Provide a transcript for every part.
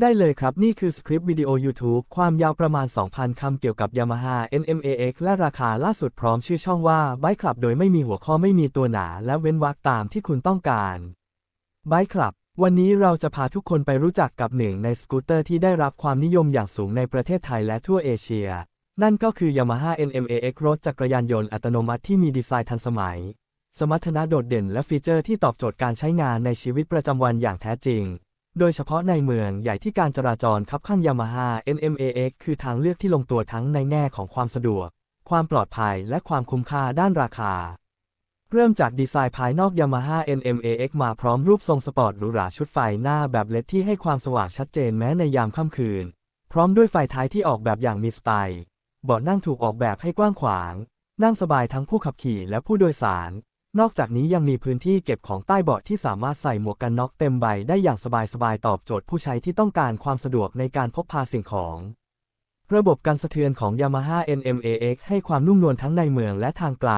ได้เลยครับ นี่คือสคริปต์วิดีโอ YouTube ความยาวประมาณ 2,000 คำเกี่ยวกับ Yamaha NMAX และราคาล่าสุดพร้อมชื่อช่องว่า Bike Club โดยไม่มีหัวข้อไม่มีตัวหนาและเว้นวรรคตามที่คุณต้องการ Bike Club วันนี้เราจะพาทุกคนไปรู้จักกับหนึ่งในสกูตเตอร์ที่ได้รับความนิยมอย่างสูงในประเทศไทยและทั่วเอเชีย นั่นก็คือ Yamaha NMAX รถจักรยานยนต์อัตโนมัติที่มีดีไซน์ทันสมัย สมรรถนะโดดเด่นและฟีเจอร์ที่ตอบโจทย์การใช้งานในชีวิตประจำวันอย่างแท้จริง โดยเฉพาะในเมืองใหญ่ที่การจราจรคับข้าง Yamaha NMAX คือทางเลือกที่ลงตัวทั้งในแง่ของความสะดวก ความปลอดภัย และความคุ้มค่าด้านราคา เริ่มจากดีไซน์ภายนอก Yamaha NMAX มาพร้อมรูปทรงสปอร์ตหรูหราชุดไฟหน้าแบบเลดที่ให้ความสว่างชัดเจนแม้ในยามค่ำคืน พร้อมด้วยไฟท้ายที่ออกแบบอย่างมีสไตล์เบาะนั่งถูกออกแบบให้กว้างขวาง นั่งสบายทั้งผู้ขับขี่และผู้โดยสาร นอกจากนี้ยังมีพื้นที่เก็บของใต้เบาะที่สามารถใส่หมวกกันน็อกเต็มใบได้อย่างสบายๆ ตอบโจทย์ผู้ใช้ที่ต้องการความสะดวกในการพกพาสิ่งของ ระบบการสะเทือนของ Yamaha NMAX ให้ความนุ่มนวลทั้งในเมืองและทางไกล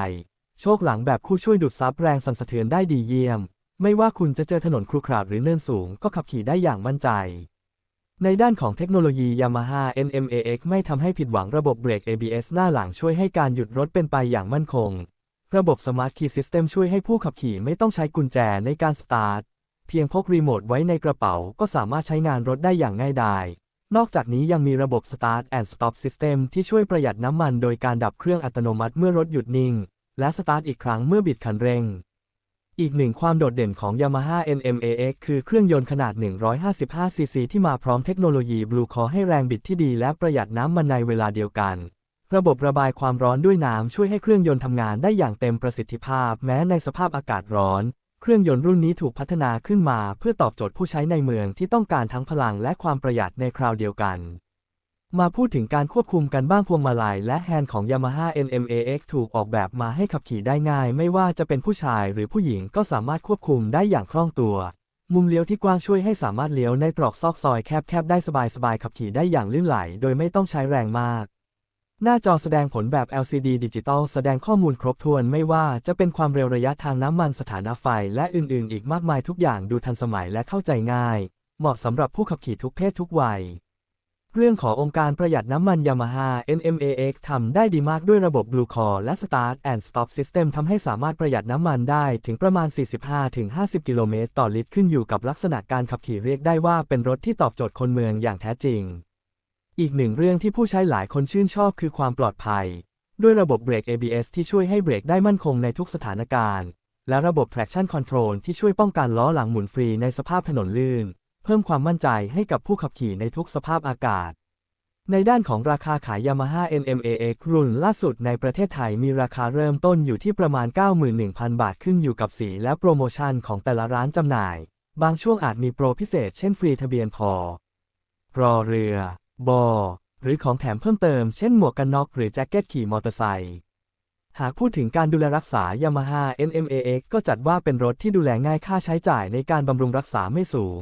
โชคหลังแบบคู่ช่วยดูดซับแรงสั่นสะเทือนได้ดีเยี่ยม ไม่ว่าคุณจะเจอถนนครุขระหรือเนินสูงก็ขับขี่ได้อย่างมั่นใจ ในด้านของเทคโนโลยี Yamaha NMAX ไม่ทำให้ผิดหวังระบบเบรก ABS หน้าหลังช่วยให้การหยุดรถเป็นไปอย่างมั่นคง ระบบ Smart Key System ช่วยให้ผู้ขับขี่ไม่ต้องใช้กุญแจในการสตาร์ท เพียงพกรีโมทไว้ในกระเป๋าก็สามารถใช้งานรถได้อย่างง่ายดาย นอกจากนี้ยังมีระบบ Start and Stop System ที่ช่วยประหยัดน้ำมันโดยการดับเครื่องอัตโนมัติเมื่อรถหยุดนิ่ง และสตาร์ทอีกครั้งเมื่อบิดคันเร่ง อีกหนึ่งความโดดเด่นของ Yamaha NMAX คือเครื่องยนต์ขนาด 155cc ที่มาพร้อมเทคโนโลยี Blue Core ให้แรงบิดที่ดีและประหยัดน้ำมันในเวลาเดียวกัน ระบบระบายความร้อนด้วยน้ำช่วยให้เครื่องยนต์ทำงานได้อย่างเต็มประสิทธิภาพ แม้ในสภาพอากาศร้อน เครื่องยนต์รุ่นนี้ถูกพัฒนาขึ้นมา เพื่อตอบโจทย์ผู้ใช้ในเมืองที่ต้องการทั้งพลังและความประหยัดในคราวเดียวกัน มาพูดถึงการควบคุมกันบ้างพวงมาลัยและแฮนด์ของ Yamaha NMAX ถูกออกแบบมาให้ขับขี่ได้ง่าย ไม่ว่าจะเป็นผู้ชายหรือผู้หญิงก็สามารถควบคุมได้อย่างคล่องตัว มุมเลี้ยวที่กว้างช่วยให้สามารถเลี้ยวในตรอกซอกซอยแคบๆได้สบายๆขับขี่ได้อย่างลื่นไหล โดยไม่ต้องใช้แรงมาก หน้าจอแสดงผลแบบ LCD ดิจิตอลแสดงข้อมูลครบถ้วนไม่ว่าจะเป็นความเร็วระยะทางน้ำมันสถานะไฟ และอื่น ๆ อีกมากมายทุกอย่างดูทันสมัยและเข้าใจง่าย เหมาะสำหรับผู้ขับขี่ทุกเพศทุกวัย เรื่องขององค์การประหยัดน้ำมัน Yamaha NMAX ทำได้ดีมากด้วยระบบ Blue Core และ Start and Stop System ทำให้สามารถประหยัดน้ำมันได้ถึงประมาณ 45-50 กิโลเมตรต่อลิตรขึ้นอยู่กับลักษณะการขับขี่เรียกได้ว่าเป็นรถที่ตอบโจทย์คนเมืองอย่างแท้จริง อีกหนึ่งเรื่องที่ผู้ใช้หลายคนชื่นชอบคือความปลอดภัย ด้วยระบบเบรก ABS ที่ช่วยให้เบรกได้มั่นคงในทุกสถานการณ์ และระบบ traction control ที่ช่วยป้องกันล้อหลังหมุนฟรีในสภาพถนนลื่น เพิ่มความมั่นใจให้กับผู้ขับขี่ในทุกสภาพอากาศ ในด้านของราคาขาย Yamaha NMAX รุ่นล่าสุดในประเทศไทยมีราคาเริ่มต้นอยู่ที่ประมาณ 91,000 บาทขึ้นอยู่กับสีและโปรโมชั่นของแต่ละร้านจำหน่าย บางช่วงอาจมีโปรพิเศษเช่นฟรีทะเบียนพอรอเรือ บอ หรือของแถมเพิ่มเติม เช่นหมวกกันน็อกหรือแจ็คเก็ตขี่มอเตอร์ไซค์หากพูดถึงการดูแลรักษา Yamaha NMAX ก็จัดว่าเป็นรถที่ดูแลง่ายค่าใช้จ่ายในการบำรุงรักษาไม่สูง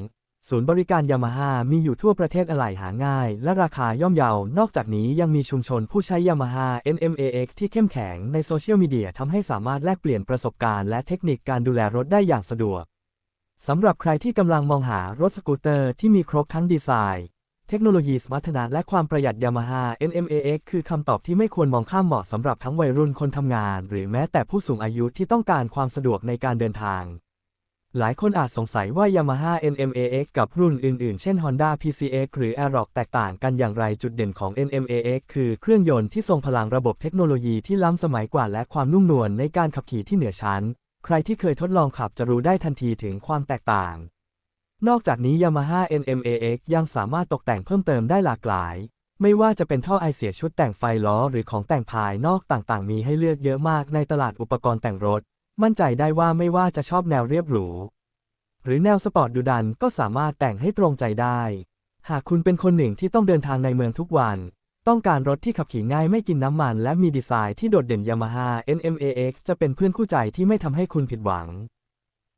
ศูนย์บริการ Yamaha มีอยู่ทั่วประเทศอะไหล่หาง่าย และราคาย่อมเยานอกจากนี้ยังมีชุมชนผู้ใช้ Yamaha NMAX ที่เข้มแข็งในโซเชียลมีเดียทำให้สามารถแลกเปลี่ยนประสบการณ์และเทคนิคการดูแลรถได้อย่างสะดวกสำหรับใครที่กำลังมองหารถสกูตเตอร์ที่มีครบทั้งดีไซน์ เทคโนโลยีสมรรถนะและความประหยัด Yamaha NMAX คือคำตอบที่ไม่ควรมองข้ามเหมาะสำหรับทั้งวัยรุ่นคนทำงาน หรือแม้แต่ผู้สูงอายุที่ต้องการความสะดวกในการเดินทาง หลายคนอาจสงสัยว่า Yamaha NMAX กับรุ่นอื่นๆ เช่น Honda PCX หรือ Aerox แตกต่างกันอย่างไรจุดเด่นของ NMAX คือเครื่องยนต์ที่ทรงพลังระบบเทคโนโลยีที่ล้ำสมัยกว่าและความนุ่มนวลในการขับขี่ที่เหนือชั้น ใครที่เคยทดลองขับจะรู้ได้ทันทีถึงความแตกต่าง นอกจากนี้ Yamaha NMAX ยังสามารถตกแต่งเพิ่มเติมได้หลากหลาย ไม่ว่าจะเป็นท่อไอเสียชุดแต่งไฟล้อหรือของแต่งภายนอกต่างๆ มีให้เลือกเยอะมากในตลาดอุปกรณ์แต่งรถ มั่นใจได้ว่าไม่ว่าจะชอบแนวเรียบหรู หรือแนวสปอร์ตดุดันก็สามารถแต่งให้ตรงใจได้ หากคุณเป็นคนหนึ่งที่ต้องเดินทางในเมืองทุกวัน ต้องการรถที่ขับขี่ง่ายไม่กินน้ำมัน และมีดีไซน์ที่โดดเด่น Yamaha NMAX จะเป็นเพื่อนคู่ใจที่ไม่ทำให้คุณผิดหวัง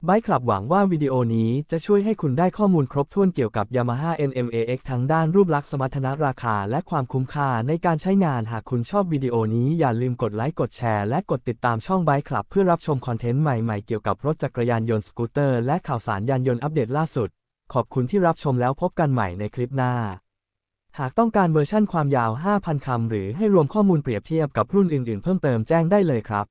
ไบค์คลับหวังว่าวิดีโอนี้จะช่วยให้คุณได้ข้อมูลครบถ้วนเกี่ยวกับ Yamaha NMAX ทั้งด้านรูปลักษณ์สมรรถนะราคา และความคุ้มค่าในการใช้งานหากคุณชอบวิดีโอนี้อย่าลืมกดไลค์กดแชร์และกดติดตามช่องไบค์คลับเพื่อรับชมคอนเทนต์ใหม่ๆเกี่ยวกับรถจักรยานยนต์สกูตเตอร์และข่าวสารยานยนต์อัปเดตล่าสุด ขอบคุณที่รับชมแล้วพบกันใหม่ในคลิปหน้า หากต้องการเวอร์ชั่นความยาว 5,000 คำหรือให้รวมข้อมูลเปรียบเทียบกับรุ่นอื่นๆ เพิ่มเติมแจ้งได้เลยครับ